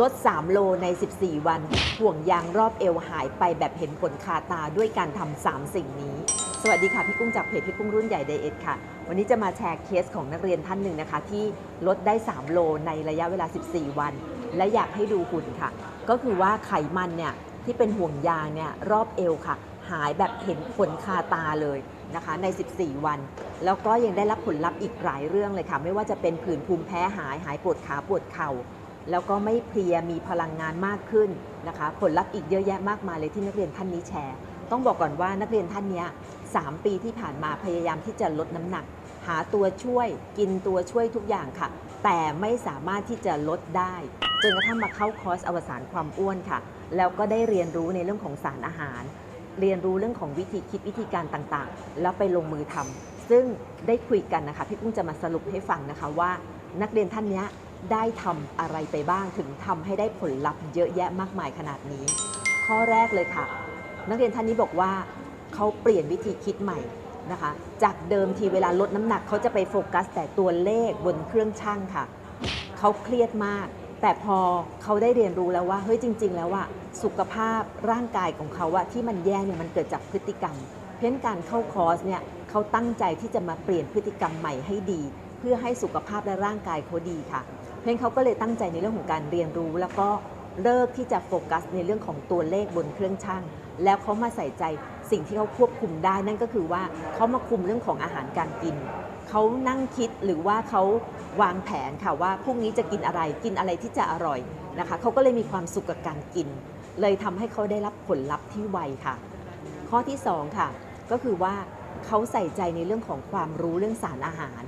ลด 3 โลใน 14 วัน ห่วงยางรอบเอวหายไปแบบเห็นผลคาตาด้วยการทำ 3 สิ่งนี้ สวัสดีค่ะ พี่กุ้งจากเพจพี่กุ้งรุ่นใหญ่ไดเอทค่ะ วันนี้จะมาแชร์เคสของนักเรียนท่านหนึ่งนะคะ ที่ลดได้ 3 โลในระยะเวลา 14 วัน และอยากให้ดูหุ่นค่ะ ก็คือว่าไขมันเนี่ยที่เป็นห่วงยางเนี่ยรอบเอวค่ะ หายแบบเห็นผลคาตาเลยนะคะใน 14 วัน แล้วก็ยังได้รับผลลัพธ์อีกหลายเรื่องเลยค่ะ ไม่ว่าจะเป็นผื่นภูมิแพ้หายหายปวดขาปวดเข่า แล้วก็ไม่เพลียมีพลังงานมากขึ้นนะคะ ผลลัพธ์อีกเยอะแยะมากมายเลยที่นักเรียนท่านนี้แชร์ ต้องบอกก่อนว่านักเรียนท่านนี้ย3ปีที่ผ่านมาพยายามที่จะลดน้ำหนัก หาตัวช่วย กินตัวช่วยทุกอย่างค่ะ แต่ไม่สามารถที่จะลดได้จนกระทั่งมาเข้าคอร์สอวสานความอ้วนค่ะ แล้วก็ได้เรียนรู้ในเรื่องของสารอาหาร เรียนรู้เรื่องของวิธีคิดวิธีการต่างๆ แล้วไปลงมือทำซึ่งได้คุยกันนะคะพี่กุ้งจะมาสรุปให้ฟังนะคะว่า นักเรียนท่านนี้ ได้ทำอะไรไปบ้างถึงทำให้ได้ผลลัพธ์เยอะแยะมากมายขนาดนี้ ข้อแรกเลยค่ะ นักเรียนท่านนี้บอกว่าเขาเปลี่ยนวิธีคิดใหม่นะคะ จากเดิมทีเวลาลดน้ำหนักเขาจะไปโฟกัสแต่ตัวเลขบนเครื่องช่างค่ะเขาเครียดมาก แต่พอเขาได้เรียนรู้แล้วว่าเฮ้ยจริง ๆ แล้วว่าสุขภาพร่างกายของเขาว่าที่มันแย่เนี่ยมันเกิดจากพฤติกรรม เพราะฉะนั้นการเข้าคอร์สเนี่ยเขาตั้งใจที่จะมาเปลี่ยนพฤติกรรมใหม่ให้ดี เพื่อให้สุขภาพและร่างกายเขาดีค่ะ ราะฉะนั้นเขาก็เลยตั้งใจในเรื่องของการเรียนรู้ แล้วก็เลิกที่จะโฟกัสในเรื่องของตัวเลขบนเครื่องช่างแล้วเขามาใส่ใจสิ่งที่เขาควบคุมได้นั่นก็คือว่าเขามาคุมเรื่องของอาหารการกินเขานั่งคิดหรือว่าเขาวางแผนค่ะว่าพรุ่งนี้จะกินอะไรกินอะไรที่จะอร่อยนะคะเขาก็เลยมีความสุขกับการกิน เลยทำให้เขาได้รับผลลัพธ์ที่ไวค่ะ ข้อที่2ค่ะก็คือว่าเขาใส่ใจในเรื่องของความรู้เรื่องสารอาหาร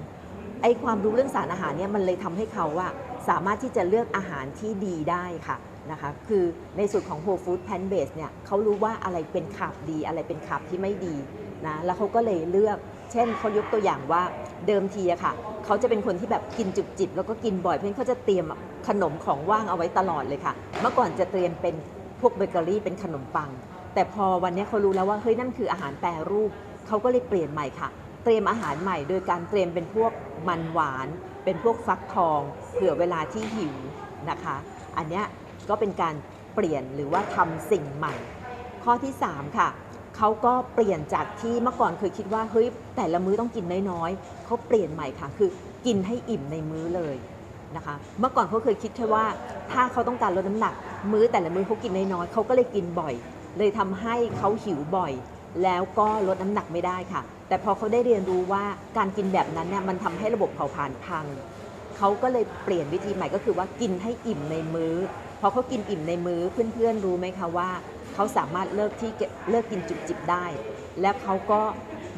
ไอความรู้เรื่องสารอาหารเนี่ยมันเลยทำให้เขาว่าสามารถที่จะเลือกอาหารที่ดีได้ค่ะนะคะคือในส่วนของ whole food plant based เนี่ยเขารู้ว่าอะไรเป็นขับดี อะไรเป็นขับที่ไม่ดีนะแล้วเขาก็เลยเลือก เช่นเขายกตัวอย่างว่าเดิมทีอะค่ะเขาจะเป็นคนที่แบบกินจุบจิบแล้วก็กินบ่อยเพราะฉะนั้นเขาจะเตรียมขนมของว่างเอาไว้ตลอดเลยค่ะ เมื่อก่อนจะเตรียมเป็นพวกเบเกอรี่เป็นขนมปัง แต่พอวันนี้เขารู้แล้วว่าเฮ้ยนั่นคืออาหารแปรรูปเขาก็เลยเปลี่ยนใหม่ค่ะ เตรียมอาหารใหม่ โดยการเตรียมเป็นพวกมันหวาน เป็นพวกฟักทองเผื่อเวลาที่หิวนะคะ อันนี้ก็เป็นการเปลี่ยนหรือว่าทำสิ่งใหม่ ข้อที่ 3 ค่ะเขาก็เปลี่ยนจากที่เมื่อก่อนเคยคิดว่าเฮ้ยแต่ละมื้อต้องกินน้อยๆเขาเปลี่ยนใหม่ค่ะ คือกินให้อิ่มในมื้อเลยนะคะ เมื่อก่อนเขาเคยคิดแค่ว่า ถ้าเขาต้องการลดน้ำหนัก มื้อแต่ละมื้อเขากินน้อยๆเขาก็เลยกินบ่อย เลยทำให้เขาหิวบ่อย แล้วก็ลดน้ำหนักไม่ได้ค่ะ แต่พอเขาได้เรียนรู้ว่าการกินแบบนั้นเนี่ยมันทำให้ระบบเผาผลาญพัง เขาก็เลยเปลี่ยนวิธีใหม่ก็คือว่ากินให้อิ่มในมื้อ พอเขากินอิ่มในมื้อเพื่อนๆรู้ไหมคะว่า เขาสามารถเลิกที่เลิกกินจุบจิบได้ แล้วเขาก็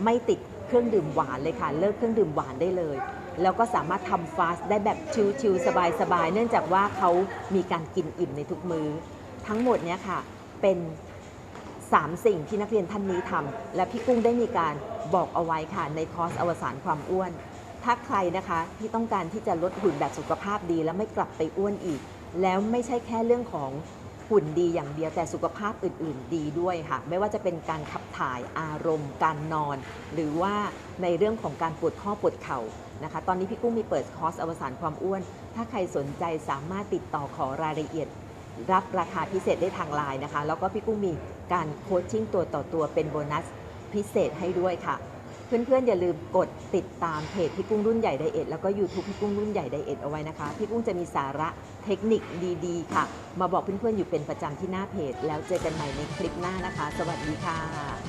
ไม่ติดเครื่องดื่มหวานเลยค่ะ เลิกเครื่องดื่มหวานได้เลย แล้วก็สามารถทำฟาสต์ได้แบบชิลๆสบายๆเนื่องจากว่าเขามีการกินอิ่มในทุกมื้อ ทั้งหมดเนี้ยค่ะเป็น 3 สิ่งที่นักเรียนท่านนี้ทำและพี่กุ้งได้มีการบอกเอาไว้ค่ะในคอร์สอวสานความอ้วน ถ้าใครนะคะที่ต้องการที่จะลดหุ่นแบบสุขภาพดี แล้วไม่กลับไปอ้วนอีก แล้วไม่ใช่แค่เรื่องของหุ่นดีอย่างเดียวแต่สุขภาพอื่น ๆ ดีด้วยค่ะ ไม่ว่าจะเป็นการขับถ่ายอารมณ์ การนอน หรือว่าในเรื่องของการปวดข้อปวดเข่านะคะ ตอนนี้พี่กุ้งมีเปิดคอร์สอวสานความอ้วน ถ้าใครสนใจสามารถติดต่อขอรายละเอียด รับราคาพิเศษได้ทางไลน์นะคะ แล้วก็พี่กุ้งมีการโคชชิ่งตัวต่อตัวเป็นโบนัสพิเศษให้ด้วยค่ะ เพื่อนๆอย่าลืมกดติดตามเพจพี่กุ้งรุ่นใหญ่ไดเอทแล้วก็ YouTube พี่กุ้งรุ่นใหญ่ไดเอทเอาไว้นะคะ พี่กุ้งจะมีสาระเทคนิคดีๆ ค่ะ มาบอกเพื่อนๆอยู่เป็นประจำที่หน้าเพจ แล้วเจอกันใหม่ในคลิปหน้านะคะ สวัสดีค่ะ